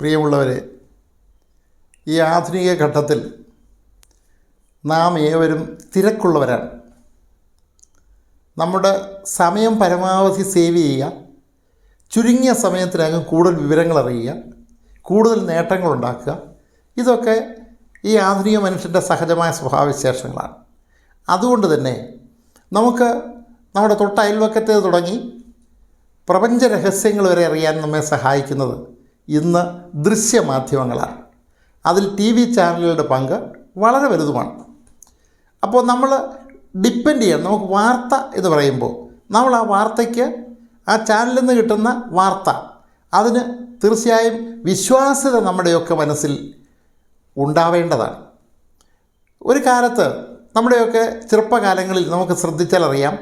പ്രിയമുള്ളവരെ ഈ ആധുനിക ഘട്ടത്തിൽ നാം ഏവരും തിരക്കുള്ളവരാണ്. നമ്മുടെ സമയം പരമാവധി സേവ് ചെയ്യുക ചുരുങ്ങിയ സമയത്തിനകം കൂടുതൽ വിവരങ്ങൾ അറിയുക കൂടുതൽ നേട്ടങ്ങൾ ഉണ്ടാക്കുക. ഇതൊക്കെ ഈ ആധുനിക മനുഷ്യന്റെ സഹജമായ സ്വഭാവവിശേഷങ്ങളാണ്. അതുകൊണ്ട് തന്നെ നമുക്ക് നമ്മുടെ തൊട്ട അയൽവക്കത്തെ തുടങ്ങി പ്രപഞ്ച രഹസ്യങ്ങൾ വരെ അറിയാൻ നമ്മെ സഹായിക്കുന്നത് ഇന്ന് ദൃശ്യമാധ്യമങ്ങളാണ്. അതിൽ ടി വി ചാനലുകളുടെ പങ്ക് വളരെ വലുതുമാണ്. അപ്പോൾ നമ്മൾ ഡിപ്പെൻഡ് ചെയ്യണം. നമുക്ക് വാർത്ത എന്ന് പറയുമ്പോൾ നമ്മൾ ആ വാർത്തയ്ക്ക് ആ ചാനലിൽ നിന്ന് കിട്ടുന്ന വാർത്ത അതിന് തീർച്ചയായും വിശ്വാസ്യത നമ്മുടെയൊക്കെ മനസ്സിൽ ഉണ്ടാവേണ്ടതാണ്. ഒരു കാലത്ത് നമ്മുടെയൊക്കെ ചെറുപ്പകാലങ്ങളിൽ നമുക്ക് ശ്രദ്ധിച്ചാൽ അറിയാം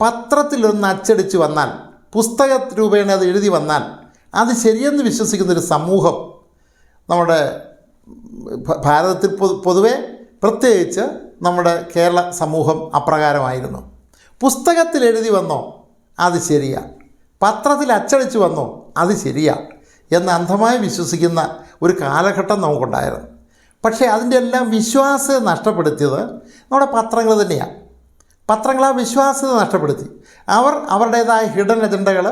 പത്രത്തിലൊന്ന് അച്ചടിച്ച് വന്നാൽ പുസ്തക രൂപേണ അത് എഴുതി വന്നാൽ അത് ശരിയെന്ന് വിശ്വസിക്കുന്നൊരു സമൂഹം നമ്മുടെ ഭാരതത്തിൽ പൊതുവെ പ്രത്യേകിച്ച് നമ്മുടെ കേരള സമൂഹം അപ്രകാരമായിരുന്നു. പുസ്തകത്തിൽ എഴുതി വന്നോ അത് ശരിയാ. പത്രത്തിൽ അച്ചടിച്ചു വന്നോ അത് ശരിയാ എന്ന് അന്ധമായി വിശ്വസിക്കുന്ന ഒരു കാലഘട്ടം നമുക്കുണ്ടായിരുന്നു. പക്ഷേ അതിന്റെ എല്ലാം വിശ്വാസം നഷ്ടപ്പെടുത്തിയത് നമ്മുടെ പത്രങ്ങൾ തന്നെയാണ് പത്രങ്ങൾ ആ വിശ്വാസ്യത നഷ്ടപ്പെടുത്തി. അവർ അവരുടേതായ ഹിഡൻ അജണ്ടകൾ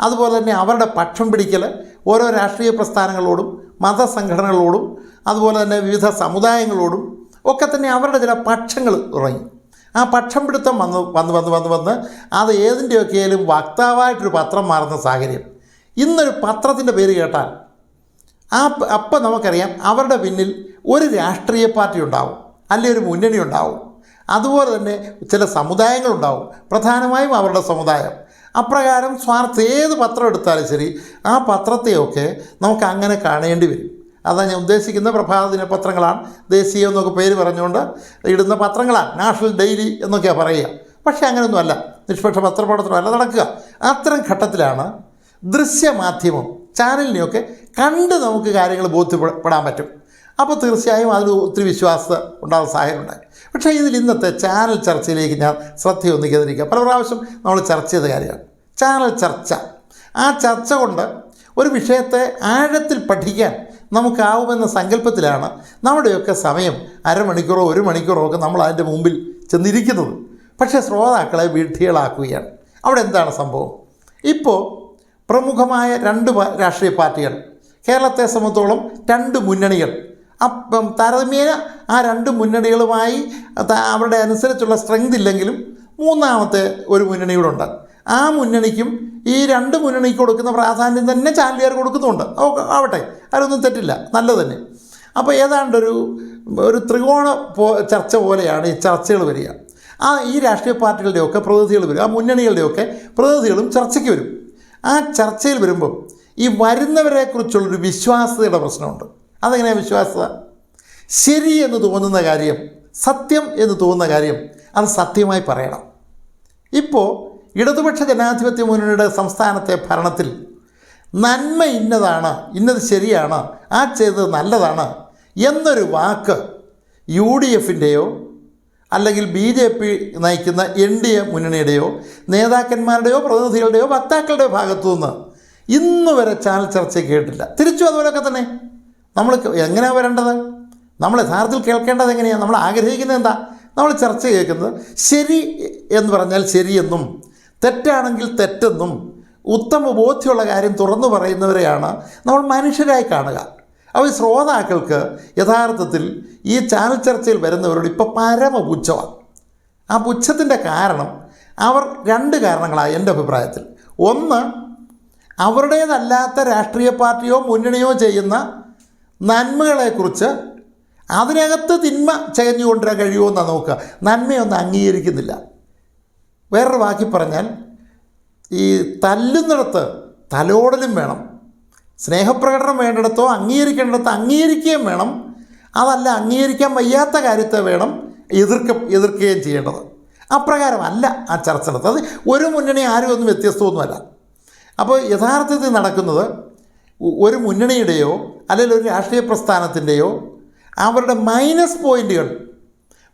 അതുപോലെ തന്നെ അവരുടെ പക്ഷം പിടിക്കൽ ഓരോ രാഷ്ട്രീയ പ്രസ്ഥാനങ്ങളോടും മതസംഘടനകളോടും അതുപോലെ തന്നെ വിവിധ സമുദായങ്ങളോടും ഒക്കെ തന്നെ അവരുടെ ചില പക്ഷങ്ങൾ തുടങ്ങി ആ പക്ഷം പിടുത്തം വന്ന് വന്ന് വന്ന് വന്ന് വന്ന് അത് ഏതിന്റെയൊക്കെയാലും വക്താവായിട്ടൊരു പത്രം മാറുന്ന സാഹചര്യം. ഇന്നൊരു പത്രത്തിന്റെ പേര് കേട്ടാൽ ആ അപ്പം നമുക്കറിയാം അവരുടെ പിന്നിൽ ഒരു രാഷ്ട്രീയ പാർട്ടി ഉണ്ടാവും അല്ലെങ്കിൽ ഒരു മുന്നണി ഉണ്ടാവും. അതുപോലെ തന്നെ ചില സമുദായങ്ങളുണ്ടാവും. പ്രധാനമായും അവരുടെ സമുദായം. അപ്രകാരം സ്വാർത്ഥ ഏത് പത്രം എടുത്താലും ശരി ആ പത്രത്തെയൊക്കെ നമുക്ക് അങ്ങനെ കാണേണ്ടി വരും. അതാണ് ഞാൻ ഉദ്ദേശിക്കുന്ന പ്രഭാത ദിനപത്രങ്ങളാണ്. ദേശീയം എന്നൊക്കെ പേര് പറഞ്ഞുകൊണ്ട് ഇടുന്ന പത്രങ്ങളാണ്. നാഷണൽ ഡെയിലി എന്നൊക്കെയാണ് പറയുക. പക്ഷേ അങ്ങനെയൊന്നുമല്ല. നിഷ്പക്ഷ പത്രപ്രവർത്തനമല്ല നടക്കുക. അത്തരം ഘട്ടത്തിലാണ് ദൃശ്യമാധ്യമം ചാനലിനെയൊക്കെ കണ്ട് നമുക്ക് കാര്യങ്ങൾ ബോധ്യപ്പെടാൻ പറ്റും. അപ്പോൾ തീർച്ചയായും അതിൽ ഒത്തിരി വിശ്വാസത ഉണ്ടാകുന്ന സാഹചര്യം ഉണ്ടായി. പക്ഷേ ഇതിൽ ഇന്നത്തെ ചാനൽ ചർച്ചയിലേക്ക് ഞാൻ ശ്രദ്ധയൊന്ന് കേന്ദ്രീകരിക്കുക പല പ്രാവശ്യം നമ്മൾ ചർച്ച ചെയ്ത കാര്യമാണ്. ചാനൽ ചർച്ച. ആ ചർച്ച കൊണ്ട് ഒരു വിഷയത്തെ ആഴത്തിൽ പഠിക്കാൻ നമുക്കാവുമെന്ന സങ്കല്പത്തിലാണ് നമ്മുടെയൊക്കെ സമയം അരമണിക്കൂറോ ഒരു മണിക്കൂറോ ഒക്കെ നമ്മൾ അതിന്റെ മുമ്പിൽ ചെന്നിരിക്കുന്നത്. പക്ഷേ ശ്രോതാക്കളെ വിഡ്ഢികളാക്കുകയാണ്. അവിടെ എന്താണ് സംഭവം? ഇപ്പോൾ പ്രമുഖമായ രണ്ട് രാഷ്ട്രീയ പാർട്ടികൾ കേരളത്തെ സംബന്ധിച്ചോളം രണ്ട് മുന്നണികൾ അപ്പം താരതമ്യേന ആ രണ്ട് മുന്നണികളുമായി അവരുടെ അനുസരിച്ചുള്ള സ്ട്രെങ്ത് ഇല്ലെങ്കിലും മൂന്നാമത്തെ ഒരു മുന്നണി കൂടെ ഉണ്ട്. ആ മുന്നണിക്കും ഈ രണ്ട് മുന്നണിക്ക് കൊടുക്കുന്ന പ്രാധാന്യം തന്നെ ചാനലുകാർ കൊടുക്കുന്നുണ്ട്. ആവട്ടെ അതിലൊന്നും തെറ്റില്ല നല്ലത് തന്നെ. അപ്പോൾ ഏതാണ്ടൊരു ഒരു ത്രികോണ പോ ചർച്ച പോലെയാണ് ഈ ചർച്ചകൾ വരിക. ആ ഈ രാഷ്ട്രീയ പാർട്ടികളുടെയൊക്കെ പ്രതിനിധികൾ വരും ആ മുന്നണികളുടെയൊക്കെ പ്രതിനിധികളും ചർച്ചയ്ക്ക് വരും. ആ ചർച്ചയിൽ വരുമ്പം ഈ വരുന്നവരെക്കുറിച്ചുള്ളൊരു വിശ്വാസ്യതയുടെ പ്രശ്നമുണ്ട്. അതെങ്ങനെയാണ് വിശ്വാസത ശരി എന്ന് തോന്നുന്ന കാര്യം സത്യം എന്ന് തോന്നുന്ന കാര്യം അത് സത്യമായി പറയണം. ഇപ്പോൾ ഇടതുപക്ഷ ജനാധിപത്യ മുന്നണിയുടെ സംസ്ഥാനത്തെ ഭരണത്തിൽ നന്മ ഇന്നതാണ് ഇന്നത് ശരിയാണ് ആ ചെയ്തത് നല്ലതാണ് എന്നൊരു വാക്ക് യു ഡി എഫിന്റെയോ അല്ലെങ്കിൽ ബി ജെ പി നയിക്കുന്ന എൻ ഡി എ മുന്നണിയുടെയോ നേതാക്കന്മാരുടെയോ പ്രതിനിധികളുടെയോ വക്താക്കളുടെയോ ഭാഗത്തു നിന്ന് ഇന്നുവരെ ചാനൽ ചർച്ച കേട്ടില്ല തിരിച്ചു അതുപോലൊക്കെ തന്നെ. നമ്മൾ എങ്ങനെയാണ് വരേണ്ടത്? നമ്മൾ യഥാർത്ഥത്തിൽ കേൾക്കേണ്ടത് എങ്ങനെയാണ് നമ്മൾ ആഗ്രഹിക്കുന്നത് എന്താ? നമ്മൾ ചർച്ച കേൾക്കുന്നത് ശരി എന്ന് പറഞ്ഞാൽ ശരിയെന്നും തെറ്റാണെങ്കിൽ തെറ്റെന്നും ഉത്തമ ബോധ്യമുള്ള കാര്യം തുറന്നു പറയുന്നവരെയാണ് നമ്മൾ മനുഷ്യരായി കാണുക. അപ്പോൾ ഈ ശ്രോതാക്കൾക്ക് യഥാർത്ഥത്തിൽ ഈ ചാനൽ ചർച്ചയിൽ വരുന്നവരോട് ഇപ്പോൾ പരമ പുച്ഛമാണ് ആ പുച്ഛത്തിന്റെ കാരണം അവർ രണ്ട് കാരണങ്ങളാണ് എന്റെ അഭിപ്രായത്തിൽ. ഒന്ന് അവരുടേതല്ലാത്ത രാഷ്ട്രീയ പാർട്ടിയോ മുന്നണിയോ ചെയ്യുന്ന നന്മകളെക്കുറിച്ച് അതിനകത്ത് തിന്മ ചകഞ്ഞു കൊണ്ടുവരാൻ കഴിയുമോ എന്നാണ് നോക്കുക. നന്മയൊന്നും അംഗീകരിക്കുന്നില്ല. വേറൊരു വാക്കി പറഞ്ഞാൽ ഈ തല്ലുന്നിടത്ത് തലോടലും വേണം. സ്നേഹപ്രകടനം വേണ്ടിടത്തോ അംഗീകരിക്കേണ്ടിടത്ത് അംഗീകരിക്കുകയും വേണം. അതല്ല അംഗീകരിക്കാൻ വയ്യാത്ത കാര്യത്തെ വേണം എതിർക്ക എതിർക്കുകയും ചെയ്യേണ്ടത്. അപ്രകാരമല്ല ആ ചർച്ച നടത്തുന്നത് ഒരു മുന്നണി ആരും ഒന്നും വ്യത്യസ്തമൊന്നുമല്ല. അപ്പോൾ യഥാർത്ഥത്തിൽ നടക്കുന്നത് ഒരു മുന്നണിയുടെയോ അല്ലെങ്കിൽ ഒരു രാഷ്ട്രീയ പ്രസ്ഥാനത്തിന്റെയോ അവരുടെ മൈനസ് പോയിന്റുകൾ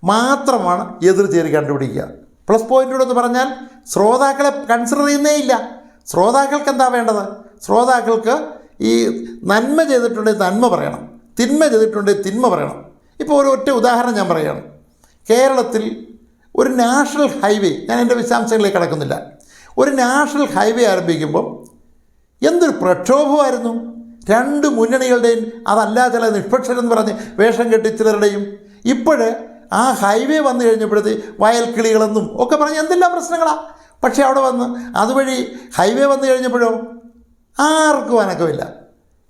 മാത്രമാണ് എതിർ ചേരി കണ്ടുപിടിക്കുക. പ്ലസ് പോയിന്റുകളെന്ന് പറഞ്ഞാൽ ശ്രോതാക്കളെ കൺസിഡർ ചെയ്യുന്നേ ഇല്ല. ശ്രോതാക്കൾക്ക് എന്താ വേണ്ടത്? ശ്രോതാക്കൾക്ക് ഈ നന്മ ചെയ്തിട്ടുണ്ടെങ്കിൽ നന്മ പറയണം. തിന്മ ചെയ്തിട്ടുണ്ടെങ്കിൽ തിന്മ പറയണം. ഇപ്പോൾ ഒരു ഒറ്റ ഉദാഹരണം ഞാൻ പറയുകയാണ്. കേരളത്തിൽ ഒരു നാഷണൽ ഹൈവേ ഞാൻ എന്റെ വിശദാംശങ്ങളിലേക്ക് കടക്കുന്നില്ല. ഒരു നാഷണൽ ഹൈവേ ആരംഭിക്കുമ്പോൾ എന്തൊരു പ്രക്ഷോഭമായിരുന്നു. രണ്ട് മുന്നണികളുടെയും അതല്ല ചില നിഷ്പക്ഷരെന്ന് പറഞ്ഞ് വേഷം കെട്ടി ചിലരുടെയും. ഇപ്പോഴ് ആ ഹൈവേ വന്നു കഴിഞ്ഞപ്പോഴത്തെ വയൽക്കിളികളെന്നും ഒക്കെ പറഞ്ഞ് എന്തെല്ലാം പ്രശ്നങ്ങളാണ് പക്ഷേ അവിടെ വന്ന് അതുവഴി ഹൈവേ വന്നു കഴിഞ്ഞപ്പോഴോ ആർക്കും അനക്കമില്ല.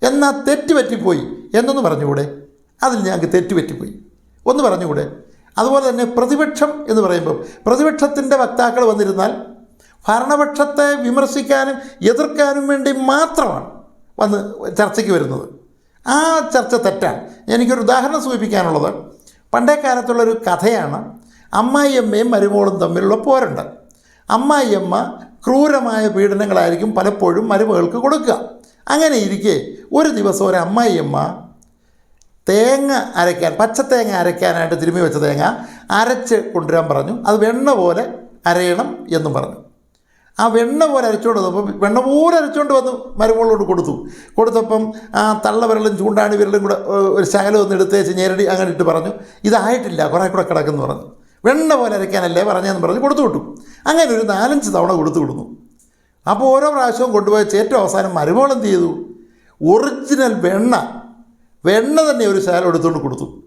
എന്നാൽ തെറ്റുപറ്റിപ്പോയി എന്നൊന്ന് പറഞ്ഞുകൂടെ? അതിൽ ഞങ്ങൾക്ക് തെറ്റുപറ്റിപ്പോയി. ഒന്ന് പറഞ്ഞുകൂടെ? അതുപോലെ തന്നെ പ്രതിപക്ഷം എന്ന് പറയുമ്പോൾ പ്രതിപക്ഷത്തിന്റെ വക്താക്കൾ വന്നിരുന്നാൽ ഭരണപക്ഷത്തെ വിമർശിക്കാനും എതിർക്കാനും വേണ്ടി മാത്രമാണ് വന്ന് ചർച്ചയ്ക്ക് വരുന്നത്. ആ ചർച്ച തെറ്റാണ്. എനിക്കൊരു ഉദാഹരണം സൂചിപ്പിക്കാനുള്ളത്. പണ്ടേ കാലത്തുള്ളൊരു കഥയാണ് അമ്മായിയമ്മയും മരുമോളും തമ്മിലുള്ള പോരുണ്ട്. അമ്മായിയമ്മ ക്രൂരമായ പീഡനങ്ങളായിരിക്കും പലപ്പോഴും മരുമകൾക്ക് കൊടുക്കുക. അങ്ങനെ ഇരിക്കെ ഒരു ദിവസം ഒരു അമ്മായിയമ്മ തേങ്ങ അരയ്ക്കാൻ പച്ചത്തേങ്ങ അരയ്ക്കാനായിട്ട് തിരുമ്മി വെച്ച തേങ്ങ അരച്ച് കൊണ്ടുവരാൻ പറഞ്ഞു. അത് വെണ്ണ പോലെ അരയണം എന്നും പറഞ്ഞു. ആ വെണ്ണ പോലെ അരച്ചുകൊണ്ട് വന്നു. അപ്പം വെണ്ണ പോലെ അരച്ചുകൊണ്ട് വന്ന്. മരുമകളോട് കൊടുത്തു. കൊടുത്തപ്പം ആ തള്ള വിരലും ചൂണ്ടാണി വിരലും കൂടെ ഒരു ശകലം ഒന്ന് എടുത്തേച്ച് ഞെരടി അങ്ങനെ ഇട്ട് പറഞ്ഞു. ഇതായിട്ടില്ല. കുറേ കൂടെ കിടക്കുന്നു പറഞ്ഞു. വെണ്ണ പോലെ അരയ്ക്കാനല്ലേ പറഞ്ഞതെന്ന് പറഞ്ഞ് കൊടുത്തു വിട്ടു. അങ്ങനെ ഒരു നാലഞ്ച് തവണ കൊടുത്തു വിടുന്നു. അപ്പോൾ ഓരോ പ്രാവശ്യവും കൊണ്ടുപോയച്ച് ഏറ്റവും അവസാനം മരുമകൾ ചെയ്തു? ഒറിജിനൽ വെണ്ണ വെണ്ണ തന്നെ ഒരു ശകലം എടുത്തുകൊണ്ട് കൊടുത്തു.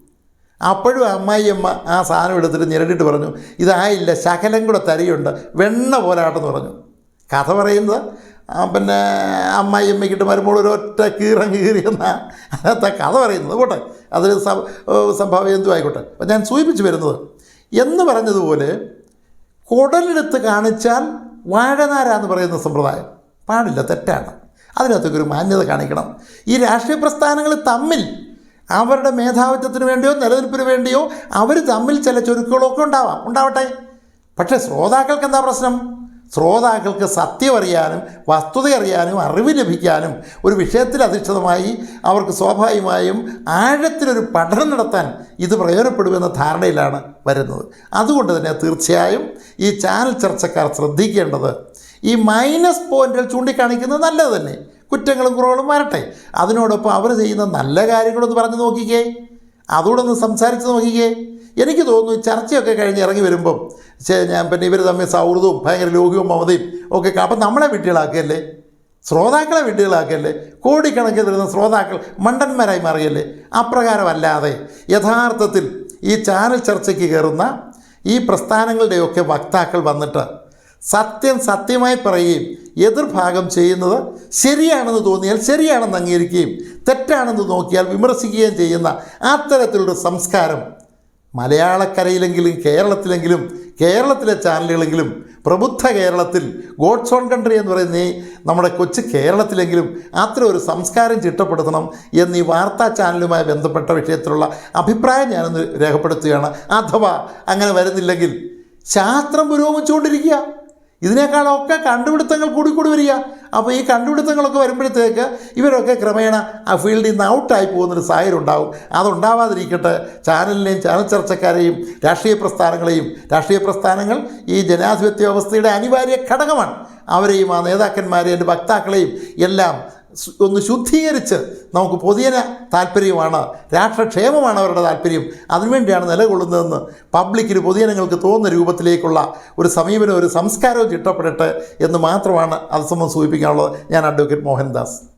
അപ്പോഴും അമ്മായിയമ്മ ആ സാധനം എടുത്തിട്ട് ഞെരണ്ടിട്ട് പറഞ്ഞു ഇതായില്ല ശകലം കൂടെ തരിയുണ്ട് വെണ്ണ പോലാട്ടെന്ന് പറഞ്ഞു. കഥ പറയുന്നത് പിന്നെ അമ്മായിയമ്മയ്ക്കിട്ട് വരുമ്പോൾ ഒരു ഒറ്റ കീറം കീറിയെന്ന അതിനകത്ത് കഥ പറയുന്നത്. പോട്ടെ അതിൽ സംഭാവ്യം എന്തും ആയിക്കോട്ടെ. അപ്പം ഞാൻ സൂചിപ്പിച്ചു വരുന്നത് എന്ന് പറഞ്ഞതുപോലെ കുടലെടുത്ത് കാണിച്ചാൽ വാഴനാര എന്ന് പറയുന്ന സമ്പ്രദായം പാടില്ല തെറ്റാണ്. അതിനകത്തൊക്കെ ഒരു മാന്യത കാണിക്കണം. ഈ രാഷ്ട്രീയ പ്രസ്ഥാനങ്ങൾ തമ്മിൽ അവരുടെ മേധാവിത്വത്തിന് വേണ്ടിയോ നിലനിൽപ്പിന് വേണ്ടിയോ അവർ തമ്മിൽ ചില ചുരുക്കുകളൊക്കെ ഉണ്ടാവാം. ഉണ്ടാവട്ടെ. പക്ഷേ ശ്രോതാക്കൾക്ക് എന്താ പ്രശ്നം? ശ്രോതാക്കൾക്ക് സത്യം അറിയാനും വസ്തുത അറിയാനും അറിവ് ലഭിക്കാനും ഒരു വിഷയത്തിൽ അധിഷ്ഠിതമായി അവർക്ക് സ്വാഭാവികമായും ആഴത്തിലൊരു പഠനം നടത്താൻ ഇത് പ്രയോജനപ്പെടുമെന്ന ധാരണയിലാണ് വരുന്നത്. അതുകൊണ്ട് തന്നെ തീർച്ചയായും ഈ ചാനൽ ചർച്ചക്കാർ ശ്രദ്ധിക്കേണ്ടത് ഈ മൈനസ് പോയിന്റുകൾ ചൂണ്ടിക്കാണിക്കുന്നത് നല്ലത് തന്നെ. കുറ്റങ്ങളും കുറവുകളും വരട്ടെ. അതിനോടൊപ്പം അവർ ചെയ്യുന്ന നല്ല കാര്യങ്ങളൊന്ന് പറഞ്ഞു നോക്കിക്കേ. അതുകൂടെ ഒന്ന് സംസാരിച്ച് നോക്കിക്കേ. എനിക്ക് തോന്നുന്നു ചർച്ചയൊക്കെ കഴിഞ്ഞ് ഇറങ്ങി വരുമ്പം ഞാൻ പിന്നെ ഇവർ തമ്മിൽ സൗഹൃദവും ഭയങ്കര ലോകവും മമതയും ഒക്കെ അപ്പം നമ്മളെ വിട്ടികളാക്കിയല്ലേ ശ്രോതാക്കളെ വിട്ടുകളാക്കല്ലേ കോടിക്കണക്കിന് വരുന്ന ശ്രോതാക്കൾ മണ്ടന്മാരായി മാറിയല്ലേ? അപ്രകാരമല്ലാതെ യഥാർത്ഥത്തിൽ ഈ ചാനൽ ചർച്ചയ്ക്ക് കയറുന്ന ഈ പ്രസ്ഥാനങ്ങളുടെയൊക്കെ വക്താക്കൾ വന്നിട്ട് സത്യം സത്യമായി പറയുകയും എതിർഭാഗം ചെയ്യുന്നത് ശരിയാണെന്ന് തോന്നിയാൽ ശരിയാണെന്ന് അംഗീകരിക്കുകയും തെറ്റാണെന്ന് നോക്കിയാൽ വിമർശിക്കുകയും ചെയ്യുന്ന അത്തരത്തിലുള്ള സംസ്കാരം മലയാളക്കരയിലെങ്കിലും കേരളത്തിലെങ്കിലും കേരളത്തിലെ ചാനലുകളെങ്കിലും പ്രബുദ്ധ കേരളത്തിൽ ഗോഡ്സ് ഓൺ കൺട്രി എന്ന് പറയുന്ന നമ്മുടെ കൊച്ചു കേരളത്തിലെങ്കിലും അത്ര ഒരു സംസ്കാരം ചിട്ടപ്പെടുത്തണം എന്ന് ഈ വാർത്താ ചാനലുമായി ബന്ധപ്പെട്ട വിഷയത്തിലുള്ള അഭിപ്രായം ഞാനൊന്ന് രേഖപ്പെടുത്തുകയാണ്. അഥവാ അങ്ങനെ വരുന്നില്ലെങ്കിൽ ശാസ്ത്രം പുരോഗമിച്ചുകൊണ്ടിരിക്കുക. ഇതിനേക്കാളൊക്കെ കണ്ടുപിടുത്തങ്ങൾ കൂടി കൂടി വരിക. അപ്പോൾ ഈ കണ്ടുപിടുത്തങ്ങളൊക്കെ വരുമ്പോഴത്തേക്ക് ഇവരൊക്കെ ക്രമേണ ആ ഫീൽഡിൽ നിന്ന് ഔട്ടായി പോകുന്നൊരു സാഹചര്യം ഉണ്ടാവും. അതുണ്ടാവാതിരിക്കട്ടെ ചാനലിനെയും ചാനൽ ചർച്ചക്കാരെയും രാഷ്ട്രീയ പ്രസ്ഥാനങ്ങളെയും രാഷ്ട്രീയ പ്രസ്ഥാനങ്ങൾ ഈ ജനാധിപത്യ വ്യവസ്ഥയുടെ അനിവാര്യ ഘടകമാണ്. അവരെയും ആ നേതാക്കന്മാരെയും എന്റെ വക്താക്കളെയും എല്ലാം ഒന്ന് ശുദ്ധീകരിച്ച് നമുക്ക് പൊതുജന താല്പര്യമാണ് രാഷ്ട്രക്ഷേമമാണ് അവരുടെ താല്പര്യം. അതിനുവേണ്ടിയാണ് നിലകൊള്ളുന്നതെന്ന് പബ്ലിക്കിന് പൊതുജനങ്ങൾക്ക് തോന്നുന്ന രൂപത്തിലേക്കുള്ള ഒരു സമീപനം ഒരു സംസ്കാരവും ചിട്ടപ്പെടട്ടെ എന്ന് മാത്രമാണ് അത് സംബന്ധം സൂചിപ്പിക്കാനുള്ളത്. ഞാൻ അഡ്വക്കേറ്റ് മോഹൻദാസ്.